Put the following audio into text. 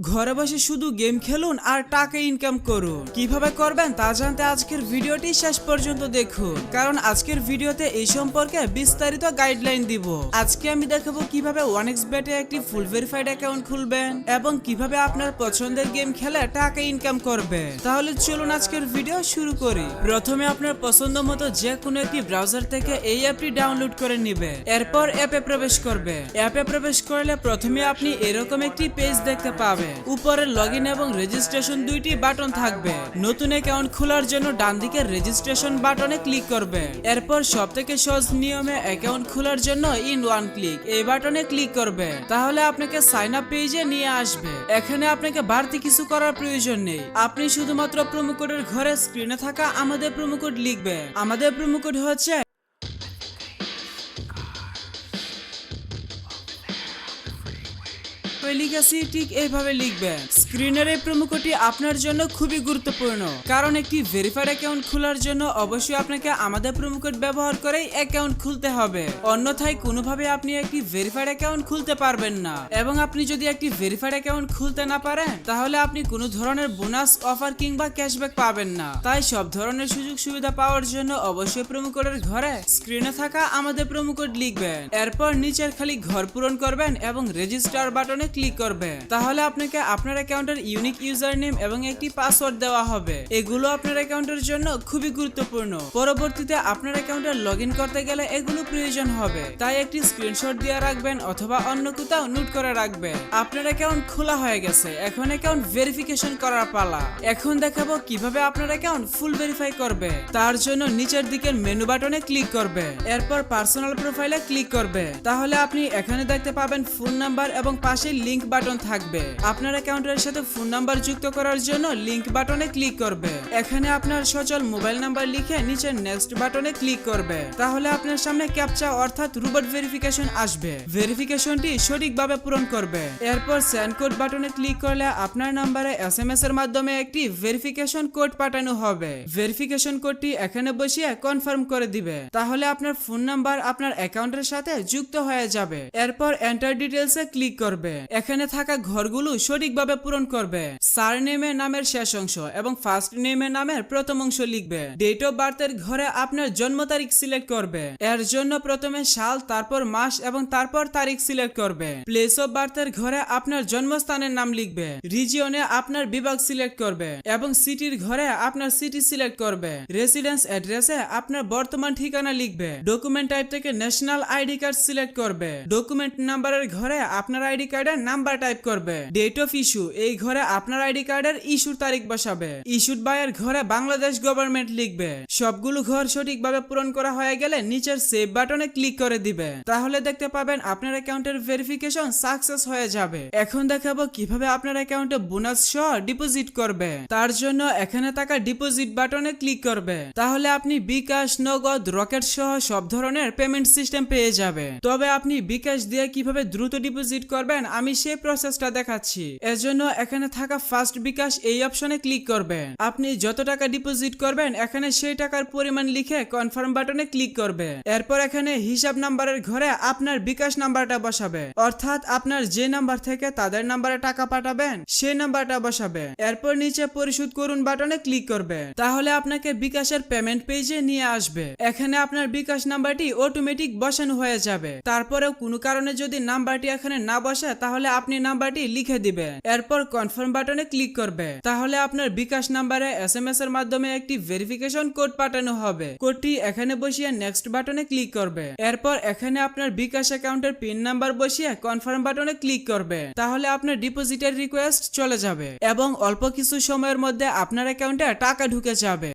ঘরে বসে শুধু গেম খেলুন আর টাকা ইনকাম করুন। কীভাবে করবেন তা জানতে আজকের ভিডিওটি শেষ পর্যন্ত দেখুন। কারণ আজকের ভিডিওতে এই সম্পর্কে বিস্তারিত গাইডলাইন দিব। আজকে আমি দেখাবো কীভাবে ওয়ানেক্স বেটে একটি ফুল ভেরিফাইড অ্যাকাউন্ট খুলবেন এবং কীভাবে আপনার পছন্দের গেম খেলে টাকা ইনকাম করবে। তাহলে চলুন আজকের ভিডিও শুরু করি। প্রথমে আপনার পছন্দ মতো যে কোনো একটি ব্রাউজার থেকে এই অ্যাপটি ডাউনলোড করে নিবে। এরপর অ্যাপে প্রবেশ করবে। অ্যাপে প্রবেশ করলে প্রথমে আপনি এরকম একটি পেজ দেখতে পাবেন। উপরে লগ এবং রেজিস্ট্রেশন দুইটি বাটন থাকবে। নতুন অ্যাকাউন্ট খোলার জন্য ডান দিকের রেজিস্ট্রেশন বাটনে ক্লিক করবে। এরপর সব থেকে সহজ নিয়মে অ্যাকাউন্ট খোলার জন্য ইন ওয়ান ক্লিক এই বাটনে ক্লিক করবে। তাহলে আপনাকে সাইন আপ পেজে নিয়ে আসবে। এখানে আপনাকে বাড়তি কিছু করার প্রয়োজন নেই। আপনি শুধুমাত্র প্রোমো কোডের ঘরে স্ক্রিনে থাকা আমাদের প্রোমো কোড লিখবেন। আমাদের প্রোমো কোড হচ্ছে লিখেছি ঠিক এইভাবে লিখবেন স্ক্রিনের এই প্রমুখটি আপনার জন্য খুবই গুরুত্বপূর্ণ। কারণ একটি ভেরিফাইড অ্যাকাউন্ট খোলার জন্য অবশ্যই আপনাকে আমাদের প্রমুখট ব্যবহার করেই অ্যাকাউন্ট খুলতে হবে। অন্যথায় কোনোভাবে আপনি একটি ভেরিফাইড অ্যাকাউন্ট খুলতে পারবেন না। এবং আপনি যদি একটি ভেরিফাইড অ্যাকাউন্ট খুলতে না পারেন, তাহলে আপনি কোনো ধরনের বোনাস অফার কিংবা ক্যাশব্যাক পাবেন না। তাই সব ধরনের সুযোগ সুবিধা পাওয়ার জন্য অবশ্যই প্রমুকোডের ঘরে স্ক্রিনে থাকা আমাদের প্রমুকোড লিখবেন। এরপর নিচের খালি ঘর পূরণ করবেন এবং রেজিস্টার বাটনে ক্লিক করবেন তাহলে আপনাকে আপনার অ্যাকাউন্টের ইউনিক ইউজার নেম এবং একটি পাসওয়ার্ড দেওয়া হবে। এগুলো আপনার অ্যাকাউন্টের জন্য খুবই গুরুত্বপূর্ণ। পরবর্তীতে আপনার অ্যাকাউন্টে লগ করতে গেলে এগুলো প্রয়োজন হবে। তাই একটি স্ক্রিনশট দিয়ে রাখবেন অথবা অন্য কোথাও নোট করে রাখবেন। আপনার অ্যাকাউন্ট খোলা হয়ে গেছে। এখন অ্যাকাউন্ট ভেরিফিকেশন করার পালা। এখন দেখাবো কীভাবে আপনার অ্যাকাউন্ট ফুল ভেরিফাই করবে। তার জন্য নিচের দিকের মেনু বাটনে ক্লিক করবে। এরপর পার্সোনাল প্রোফাইলে ক্লিক করবে। তাহলে আপনি এখানে দেখতে পাবেন ফোন নাম্বার এবং পাশে লিংক বাটন থাকবে। আপনার অ্যাকাউন্টের সাথে ফোন নাম্বার যুক্ত করার জন্য লিংক বাটনে ক্লিক করবে। এখানে আপনার সচল মোবাইল নাম্বার লিখে নিচে নেক্সট বাটনে ক্লিক করবে। তাহলে আপনার সামনে ক্যাপচা অর্থাৎ রোবট ভেরিফিকেশন আসবে। ভেরিফিকেশনটি সঠিকভাবে পূরণ করবে। এরপর সেন্ড কোড বাটনে ক্লিক করলে আপনার নাম্বারে এস এম এস এর মাধ্যমে একটি ভেরিফিকেশন কোড পাঠানো হবে। ভেরিফিকেশন কোডটি এখানে বসিয়ে কনফার্ম করে দিবে। তাহলে আপনার ফোন নাম্বার আপনার অ্যাকাউন্টের সাথে যুক্ত হয়ে যাবে। এরপর এন্টার ডিটেলস এ ক্লিক করবে। এখানে থাকা ঘরগুলো সঠিকভাবে পূরণ করবে। সার নেমে নামের শেষ অংশ এবং ফার্স্ট নেমে নামের প্রথম অংশ লিখবে। ডেট অফ বার্থের ঘরে আপনার জন্ম তারিখ সিলেক্ট করবে। এর জন্য প্রথমে সাল, তারপর মাস এবং তারপর তারিখ সিলেক্ট করবে। প্লেস অফ বার্থের ঘরে আপনার জন্মস্থানের নাম লিখবে। রিজিয়নে আপনার বিভাগ সিলেক্ট করবে এবং সিটির ঘরে আপনার সিটি সিলেক্ট করবে। রেসিডেন্স অ্যাড্রেসে আপনার বর্তমান ঠিকানা লিখবে। ডকুমেন্ট টাইপ থেকে ন্যাশনাল আইডি কার্ড সিলেক্ট করবে। ডকুমেন্ট নাম্বারের ঘরে আপনার আইডি কার্ডের নাম্বার টাইপ করবে। ডেট অফ ইস্যু এই ঘরে আপনার আইডি কার্ডের ইস্যুর তারিখ বসাবে। ইস্যুড বাইয়ের ঘরে বাংলাদেশ গভর্নমেন্ট লিখবে। সবগুলো ঘর সঠিকভাবে পূরণ করা হয়ে গেলে নিচের সেভ বাটনে ক্লিক করে দিবে। তাহলে দেখতে পাবেন আপনার অ্যাকাউন্টের ভেরিফিকেশন সাকসেস হয়ে যাবে। এখন দেখাবো কীভাবে আপনার অ্যাকাউন্টে বোনাস সহ ডিপোজিট করবে। তার জন্য এখানে থাকা ডিপোজিট বাটনে ক্লিক করবে। তাহলে আপনি বিকাশ, নগদ, রকেট সহ সব ধরনের পেমেন্ট সিস্টেম পেয়ে যাবে। তবে আপনি বিকাশ দিয়ে কীভাবে দ্রুত ডিপোজিট করবেন আমি সেই প্রসেসটা দেখাচ্ছি। এজন্য এখানে থাকা ফার্স্ট বিকাশ এই অপশনে ক্লিক করবেন। আপনি যত টাকা ডিপোজিট করবেন, এখানে সেই টাকার পরিমাণ লিখে কনফার্ম বাটনে ক্লিক করবে এরপর এখানে হিসাব নাম্বারের ঘরে আপনার বিকাশ নাম্বারটা বসাবে অর্থাৎ আপনার যে নাম্বার থেকে তাদের নাম্বারে টাকা পাঠাবেন, সেই নাম্বারটা বসাবে এরপর নিচে পরিশোধ করুন বাটনে ক্লিক করবে তাহলে আপনাকে বিকাশের পেমেন্ট পেজে নিয়ে আসবে। এখানে আপনার বিকাশ নাম্বারটি অটোমেটিক বসানো হয়ে যাবে। তারপরেও কোনো কারণে যদি নাম্বারটি এখানে না বসে তাহলে আপনি নাম্বারটি লিখে দিবেন। এরপর কনফার্ম বাটনে ক্লিক করবে। তাহলে আপনার বিকাশ নাম্বারে এস এম এস এর মাধ্যমে একটি ভেরিফিকেশন কোড পাঠানো হবে। কোডটি এখানে বসিয়ে নেক্সট বাটনে ক্লিক করবে। এরপর এখানে আপনার বিকাশ অ্যাকাউন্টের পিন নাম্বার বসিয়ে কনফার্ম বাটনে ক্লিক করবে। তাহলে আপনার ডিপোজিটের রিকোয়েস্ট চলে যাবে এবং অল্প কিছু সময়ের মধ্যে আপনার অ্যাকাউন্টে টাকা ঢুকে যাবে।